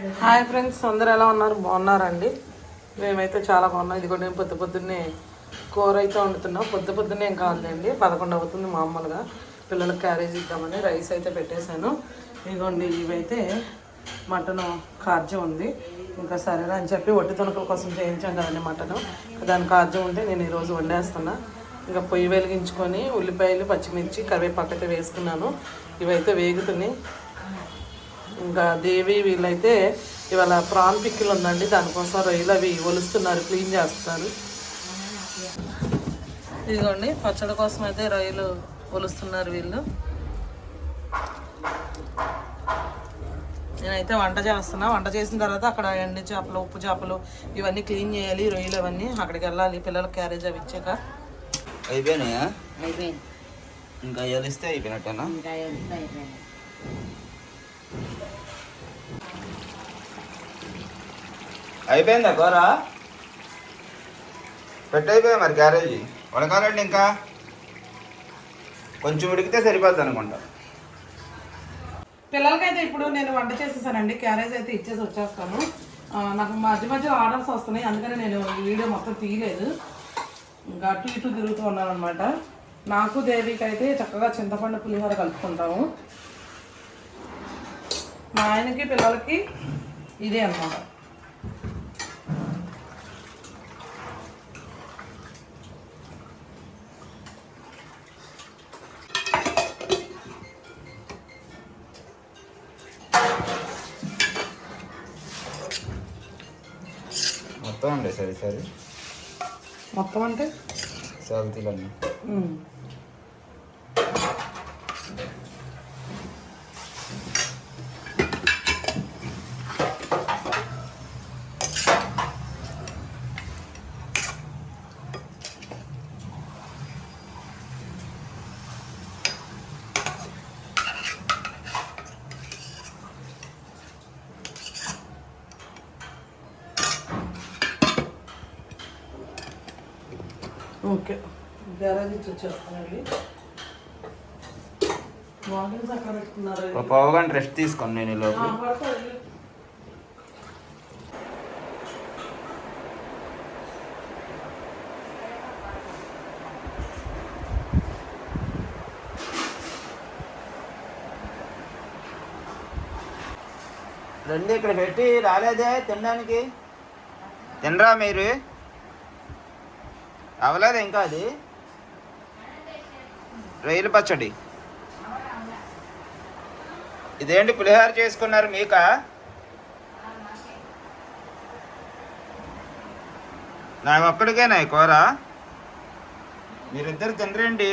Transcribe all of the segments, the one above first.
Hi friends అందరు ఎలా ఉన్నారు? బాగున్నారండి? మేమైతే చాలా బాగున్నాం. ఇదిగోండి నేను పొద్దు పొద్దున్నే కూర అయితే వండుతున్నాం. పొద్దు పొద్దున్నే ఏం కావాలండి పదకొండు అవుతుంది మామూలుగా. పిల్లలకు క్యారేజ్ ఇద్దామని రైస్ అయితే పెట్టేశాను. ఇదిగోండి ఇవైతే మటన్ కార్జం ఉంది. ఇంకా సరేనా అని చెప్పి ఒట్టి తొనకల కోసం చేయించాం కదండి మటన్. దాని కార్జం ఉంటే నేను ఈరోజు వండేస్తున్నా. ఇంకా పొయ్యి వెలిగించుకొని ఉల్లిపాయలు పచ్చిమిర్చి కరివేపాకు అయితే వేసుకున్నాను. ఇవైతే వేగుతున్నాయి. ఇంకా దేవి వీళ్ళైతే ఇవాళ ప్రాన్ పిక్కిల్ ఉందండి. దానికోసం రొయ్యలు అవి ఒలుస్తున్నారు క్లీన్ చేస్తారు ఇదిగోండి పచ్చడి కోసం అయితే రొయ్యలు ఒలుస్తున్నారు వీళ్ళు. నేనైతే వంట చేస్తున్నా. వంట చేసిన తర్వాత అక్కడ ఎండి చేపలు ఉప్పు చేపలు ఇవన్నీ క్లీన్ చేయాలి రొయ్యలు అవన్నీ. అక్కడికి వెళ్ళాలి పిల్లలకు క్యారేజ్ అవి ఇచ్చాక. అయిపోయినాయా? అయిపోయింది. ఇంకా ఇస్తే అయిపోయినట్టేనా? ఇంకా అయిపోయిందా కూర పెట్టయిపోయా మరి క్యారేజీ? ఉడకాలండి ఇంకా? కొంచెం ఉడికితే సరిపోద్ది అనుకుంటా. పిల్లలకైతే ఇప్పుడు నేను వంట చేసేసానండి. క్యారేజ్ అయితే ఇచ్చేసి వచ్చేస్తాను. ఆ, నాకు మధ్య మధ్య ఆర్డర్స్ వస్తున్నాయి. అందుకని నేను ఈ వీడియో మొత్తం తీయలేదు. ఇంకా అటు ఇటు తిరుగుతూ ఉన్నాను అనమాట నాకు దేవికి అయితే చక్కగా చింతపండు పులిహోర కలుపుకుంటాము. మా ఆయనకి పిల్లలకి ఇదే అన్నమాట. మొత్తం ఉండే సరే సరే? మొత్తం అంటే? సాగుతీలన్నీ ఉమ్. ఓకే. గ్యారేజ్ ఇచ్చి వచ్చేస్తానండి. బాటిల్స్ అక్కడ పెట్టుకున్నారు? ఒక పావు గంట రెస్ట్ తీసుకోండి నేను ఈ లోపు. పడుతుంది రండి ఇక్కడ పెట్టి రాలేదే తినడానికి. తినరా మీరు? అవలేదు ఇంకా అది? రొయ్యల పచ్చడి. ఇదేంటి పులిహోర చేసుకున్నారు మీకా? నా ఒక్కడికేనా ఈ కూర? మీరిద్దరు తినరండి.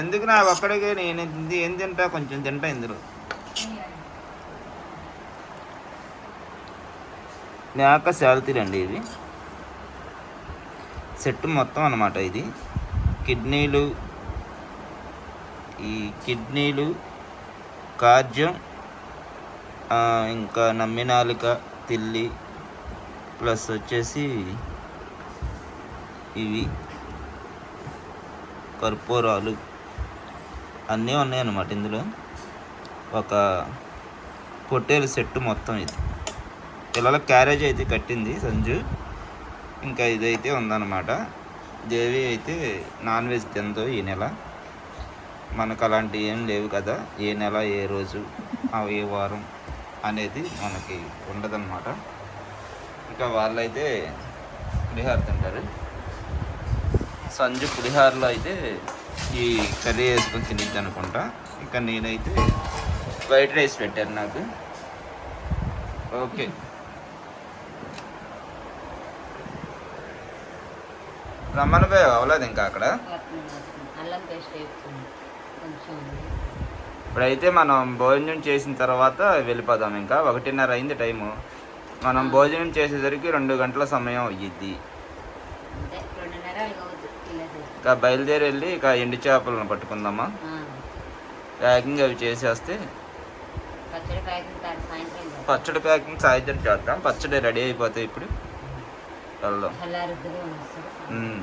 ఎందుకు నా ఒక్కడికే? నేను ఏం తింటా? కొంచెం తింటా ఇందులో. మేక శాలతీరండి ఇది. సెట్ మొత్తం అన్నమాట ఇది. కిడ్నీలు ఈ కిడ్నీలు కార్జం ఇంకా నమ్మినాలిక తిల్లి ప్లస్ వచ్చేసి ఇవి. కర్పూరాలు. అన్నీ ఉన్నాయన్నమాట ఇందులో. ఒక పొట్టేలు సెట్ మొత్తం ఇది. పిల్లల క్యారేజ్ అయితే కట్టింది సంజు. ఇంకా ఇదైతే ఉందన్నమాట. దేవి అయితే నాన్ వెజ్ తిందో ఈ నెల. మనకు అలాంటివి ఏం లేవు కదా ఏ నెల ఏ రోజు ఆ ఏ వారం అనేది మనకి ఉండదన్నమాట. ఇంకా వాళ్ళైతే పులిహార తింటారు. సంజు పులిహారలో అయితే ఈ కర్రీ వేసుకొని తినిద్ది అనుకుంటా. ఇంకా నేనైతే వైట్ రైస్ పెట్టాను నాకు. ఓకే. రమ్మని పోయి అవ్వలేదు ఇంకా అక్కడ. అల్లం పేస్ట్ వేసుకున్నాం. కొంచెం ఇప్పుడైతే మనం భోజనం చేసిన తర్వాత వెళ్ళిపోదాం ఇంకా. ఒకటిన్నర అయింది టైము. మనం భోజనం చేసేసరికి రెండు గంటల సమయం అయ్యిద్ది. ఇక బయలుదేరి వెళ్ళి ఇక ఎండు చేపలను పట్టుకుందామా? ప్యాకింగ్ అవి చేసేస్తే. పచ్చడి ప్యాకింగ్ సాయంత్రం చేద్దాం. పచ్చడి రెడీ అయిపోతాయి ఇప్పుడు. நல்லா இருக்குது ம்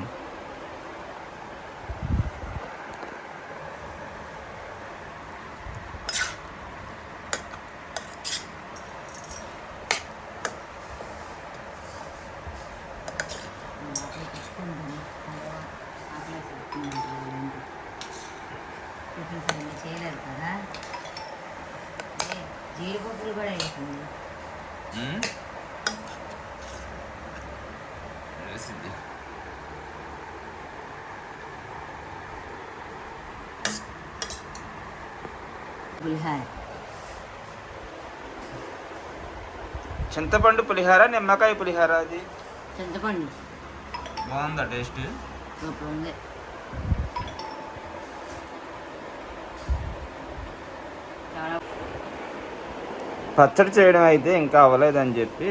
పులిహార చింతపండు పులిహార నిమ్మకాయ పులిహార అది? చింతపండు। బాగుందా టేస్ట్? సూపర్ ఉంది చాలా పచ్చడి చేయడం అయితే ఇంకా అవ్వలేదని చెప్పి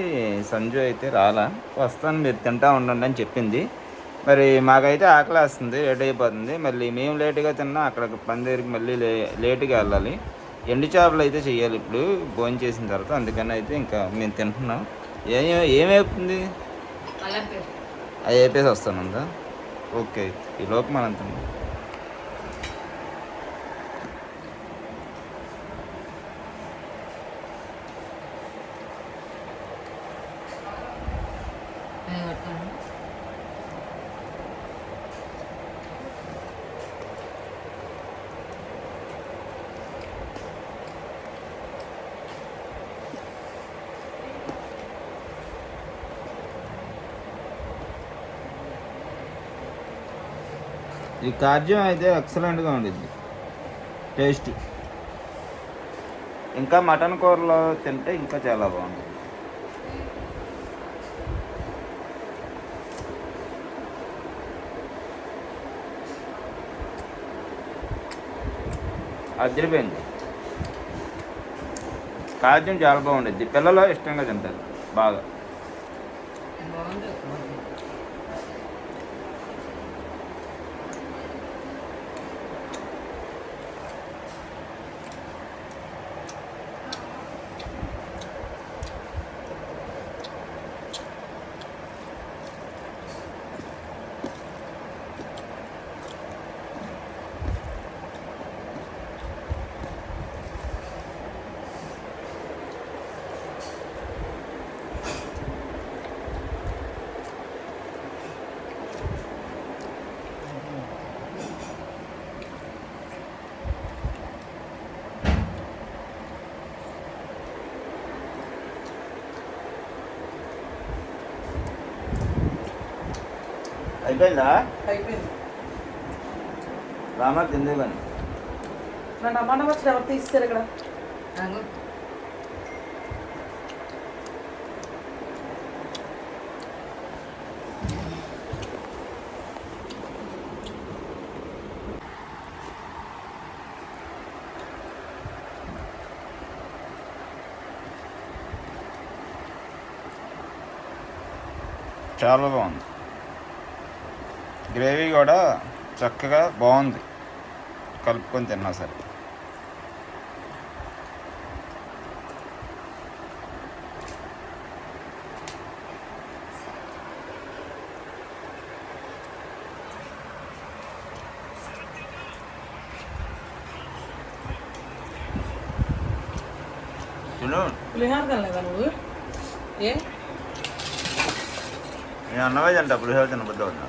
సంజు అయితే రాలా. వస్తాను మీరు తింటా ఉండండి అని చెప్పింది. మరి మాకైతే ఆకలి వేస్తుంది లేట్ అయిపోతుంది. మళ్ళీ మేము లేటుగా తిన్నా అక్కడ పని దగ్గరికి మళ్ళీ లే లేటుగా వెళ్ళాలి. ఎండు చేపలు అయితే చేయాలి ఇప్పుడు. భోజనం చేసిన తర్వాత అందుకని అయితే ఇంకా మేము తింటున్నాం. ఏం ఏమవుతుంది పేస్ట్. అది వేపేసి వస్తాను అంతా ఓకే. ఈ లోపు మనం తిన్నాం ఈ కార్జ్యం అయితే ఎక్సలెంట్గా ఉండిద్ది. టేస్ట్. ఇంకా మటన్ కూరలో తింటే ఇంకా చాలా బాగుంటుంది. అదిరిపోయింది. కార్జ్యం చాలా బాగుండేది పిల్లలు ఇష్టంగా తింటారు. బాగా. అయిపోయిందా? అయిపోయింది. రామా తిందే కానీ. నా టమాటా పచ్చడి ఎవరు తీస్తారు ఇక్కడ? చాలా బాగుంది. గ్రేవీ కూడా చక్కగా బాగుంది. కలుపుకొని తిన్నా సరే. తిను. పులిహార తినలేదా నువ్వు? ఏ? నేను అన్నవే తింటా పులిహోర తినబుద్ది ఉన్నా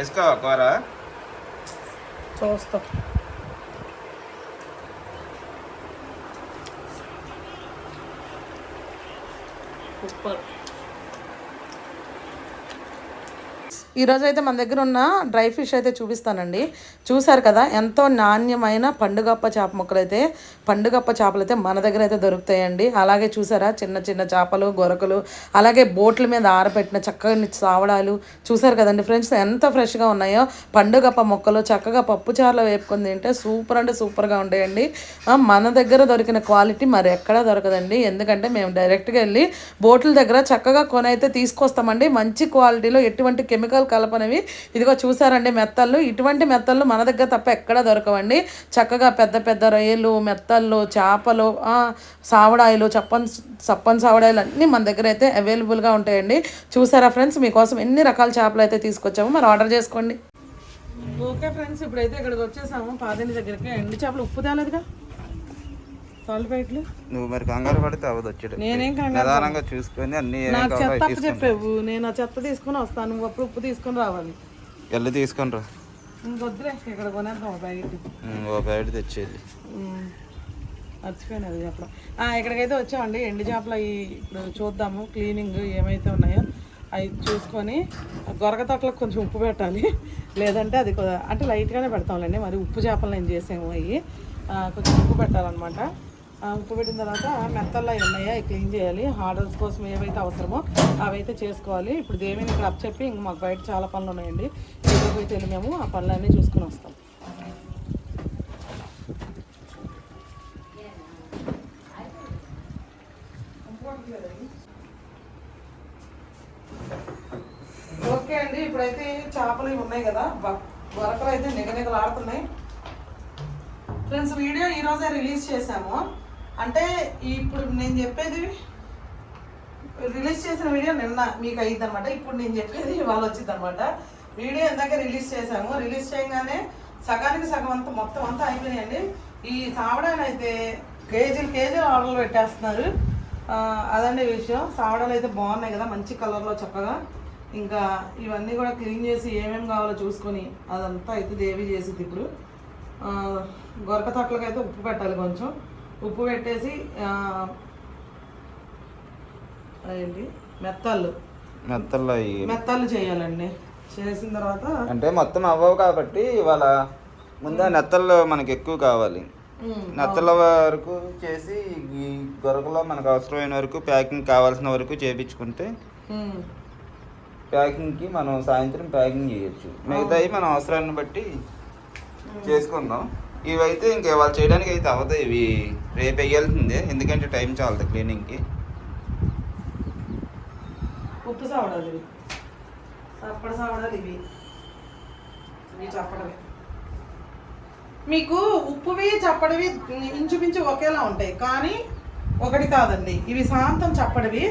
వేసుకోవా కూర చూస్తా. సూపర్. ఈరోజు అయితే మన దగ్గర ఉన్న డ్రై ఫిష్ అయితే చూపిస్తానండి. చూసారు కదా ఎంతో నాణ్యమైన పండుగప్ప చేప ముక్కలు అయితే పండుగప్ప చేపలు అయితే మన దగ్గర అయితే దొరుకుతాయండి. అలాగే చూసారా చిన్న చిన్న చేపలు గొరకలు అలాగే బోట్ల మీద ఆరబెట్టిన చక్కని సావడాలు చూసారు కదండి ఫ్రెండ్స్ ఎంత ఫ్రెష్గా ఉన్నాయో. పండుగప్ప మొక్కలు చక్కగా పప్పుచారులో వేపుకుని వేపుకొని తింటే సూపర్ అంటే సూపర్గా ఉంటాయండి. మన దగ్గర దొరికిన క్వాలిటీ మరి ఎక్కడా దొరకదండి. ఎందుకంటే మేము డైరెక్ట్గా వెళ్ళి బోట్ల దగ్గర చక్కగా కొనైతే తీసుకొస్తామండి. మంచి క్వాలిటీలో ఎటువంటి కెమికల్ మెత్తలు కలపనివి. ఇదిగో చూసారండి మెత్తళ్ళు. ఇటువంటి మెత్తళ్ళు మన దగ్గర తప్ప ఎక్కడ దొరకవండి. చక్కగా పెద్ద పెద్ద రొయ్యలు మెత్తళ్ళు చేపలు సావడాయిలు చప్పన్ చప్పన్ సావడాయిలు అన్నీ మన దగ్గర అయితే అవైలబుల్గా ఉంటాయండి. చూసారా ఫ్రెండ్స్ మీకోసం ఎన్ని రకాల చేపలు అయితే తీసుకొచ్చామో మరి ఆర్డర్ చేసుకోండి. ఓకే ఫ్రెండ్స్ ఇప్పుడైతే ఇక్కడికి వచ్చేసాము. పాదని దగ్గరికి. ఎండు చేపలు ఉప్పు తేలేదుగా? ప్యాకెట్లు నువ్వు మరి కంగారు పడితే అవ్వదు నేనేం కంగారు నిదానంగా చూసుకొని అన్ని నాకు చెత్త అప్పు చెప్పావు. నేను ఆ చెత్త తీసుకుని వస్తాను. నువ్వు అప్పుడు ఉప్పు తీసుకుని రావాలి. వెళ్ళి తీసుకొని రా. ఇంకొద్దులే ఇక్కడ కొనేద్దాం ప్యాకెట్. ఉమ్, ఓ ప్యాకెట్ తెచ్చేది. మర్చిపోయాను అది చెప్పడం. ఇక్కడికైతే వచ్చామండి. ఎండు చేపలు అవి ఇప్పుడు చూద్దాము. క్లీనింగ్ ఏమైతే ఉన్నాయో అవి చూసుకొని గొరగ తొక్కలకు కొంచెం ఉప్పు పెట్టాలి. లేదంటే అది అంటే లైట్గానే పెడతాంలేండి. మరి ఉప్పు చేపలు నేను చేసాము అవి. కొంచెం ఉప్పు పెట్టాలన్నమాట. ఉక్కబెట్టిన తర్వాత మెత్తల్లో అవి ఉన్నాయా క్లీన్ చేయాలి. ఆర్డర్స్ కోసం ఏవైతే అవసరమో అవైతే చేసుకోవాలి. ఇప్పుడు దేవిని ఇక్కడ అప్ చెప్పి ఇంక మాకు బయట చాలా పనులు ఉన్నాయండి. ఇంటికి పోయి వెళ్ళి మేము ఆ పనులన్నీ చూసుకుని వస్తాం. ఓకే అండి ఇప్పుడైతే చేపలు ఇవి ఉన్నాయి కదా. వరకలు అయితే నిగనిగలాడుతున్నాయి. ఫ్రెండ్స్ వీడియో ఈరోజే రిలీజ్ చేశాము. అంటే ఇప్పుడు నేను చెప్పేది రిలీజ్ చేసిన వీడియో నిన్న మీకు అయ్యింది అనమాట ఇప్పుడు నేను చెప్పేది ఇవాళ వచ్చింది అనమాట వీడియో ఇందాక రిలీజ్ చేశాము. రిలీజ్ చేయగానే సగానికి సగం అంతా మొత్తం అంతా అయిపోయినాయండి. ఈ సావడాలు అయితే కేజీలు కేజీలు ఆర్డర్లు పెట్టేస్తున్నారు. అదండి విషయం. సావడాలు అయితే బాగున్నాయి కదా మంచి కలర్లో చక్కగా. ఇంకా ఇవన్నీ కూడా క్లీన్ చేసి ఏమేమి కావాలో చూసుకొని అదంతా అయితే దేవి చేసింది ఇప్పుడు. గొరక తొట్లకైతే ఉప్పు పెట్టాలి కొంచెం. ఉప్పు పెట్టేసి అదేంటి? మెత్తళ్ళు. అయ్యి. మెత్తళ్ళు చేయాలండి. చేసిన తర్వాత అంటే మొత్తం అవ్వవు కాబట్టి ఇవాళ ముందే నెత్తల్లో మనకి ఎక్కువ కావాలి. నెత్తల వరకు చేసి ఈ గొరకలో మనకు అవసరమైన వరకు ప్యాకింగ్ కావాల్సిన వరకు చేపించుకుంటే ప్యాకింగ్కి మనం సాయంత్రం ప్యాకింగ్ చేయొచ్చు. మిగతాయి మన అవసరాన్ని బట్టి చేసుకుందాం. ఇవైతే ఇంకా వాళ్ళు చేయడానికి అయితే అవ్వదు. ఇవి రేపు వేయాల్సిందే ఎందుకంటే టైం చాలదు క్లీనింగ్కి. ఉప్పు సావడాలు ఇవి. చప్పడ సావడాలు ఇవి. ఇవి చప్పడవి. మీకు ఉప్పువి చప్పడవి ఇంచుమించు ఒకేలా ఉంటాయి. కానీ ఒకటి కాదండి. ఇవి శాంతం చప్పడివి.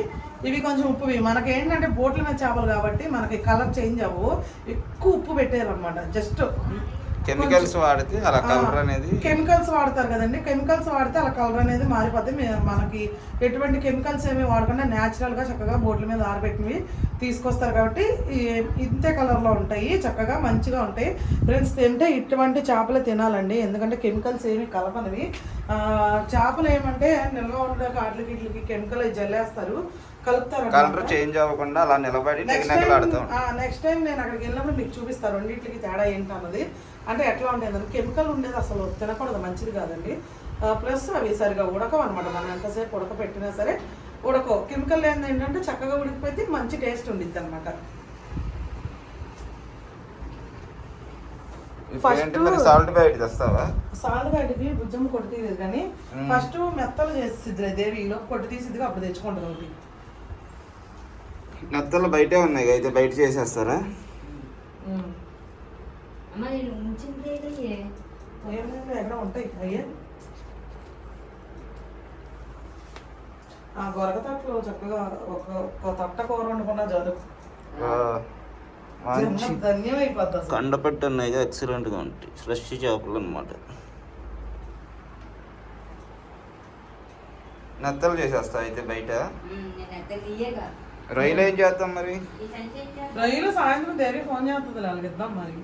ఇవి కొంచెం ఉప్పువి. మనకి ఏంటంటే బోట్ల మీద చేపలు కాబట్టి మనకి కలర్ చేంజ్ అవ్వవు ఎక్కువ ఉప్పు పెట్టారు అనమాట జస్ట్ కెమికల్స్ వాడితే అలా కలర్ అనేది కెమికల్స్ వాడతారు కదండి. కెమికల్స్ వాడితే అలా కలర్ అనేది మారిపోతే మనకి ఎటువంటి కెమికల్స్ ఏమి వాడకుండా natural గా చక్కగా బోట్ల మీద ఆరబెట్టినవి తీసుకొస్తారు కాబట్టి ఇంతే కలర్లో ఉంటాయి. చక్కగా మంచిగా ఉంటాయి. ఫ్రెండ్స్ తింటే ఇటువంటి చేపలు తినాలండి. ఎందుకంటే కెమికల్స్ ఏమి కలపనివి. చేపలు ఏమంటే నిల్వ ఉండక వాటికి వీటికి కెమికల్ జల్లేస్తారు. కలుపుతారు కలర్ చేంజ్ అవ్వకుండా అలా నిలబడి నెక్స్ట్ ఆడుతాం టైం నెక్స్ట్ టైం నేను అక్కడికి వెళ్ళినప్పుడు మీకు చూపిస్తాను. రెండింటికి తేడా ఏంటి అన్నది. అంటే ఎట్లా ఉండేది కెమికల్ ఉండేది అసలు తినకూడదు మంచిది కాదండి. ప్లస్ అవి సరిగా ఉడకవు అనమాట మనం ఎంతసేపు ఉడకపెట్టినా సరే ఉడకవు. కెమికల్ ఏంటంటే చక్కగా ఉడికిపోతే మంచి టేస్ట్ ఉండిద్ది అనమాట మరి సాల్ట్ బయట తెస్తావా? సాల్ట్ బయటకి భుజం కొట్టి తీయలేదు కానీ ఫస్ట్ మెత్తలు చేసిద్దిలే దేవి. కొట్టి తీసిద్దిగా అప్పుడు తెచ్చుకుంటుంది ఒకటి. నెత్తలు బయటే ఉన్నాయి అయితే బయట చేసేస్తారా? ఆ గొరక తట్టలో చక్కగా ఒక ఒక తట్ట కూర వండుకున్నా ధన్యమైపోద్ది కండపెట్టు ఎక్సలెంట్గా ఉంటాయి. ఫ్రెష్ చేపలు అనమాట నెత్తలు చేసేస్తా అయితే బయట? రైలు ఏం చేస్తాం మరి? రైలు సాయంత్రం దేవి ఫోన్ చేస్తుంది అలాగిద్దాం మరి.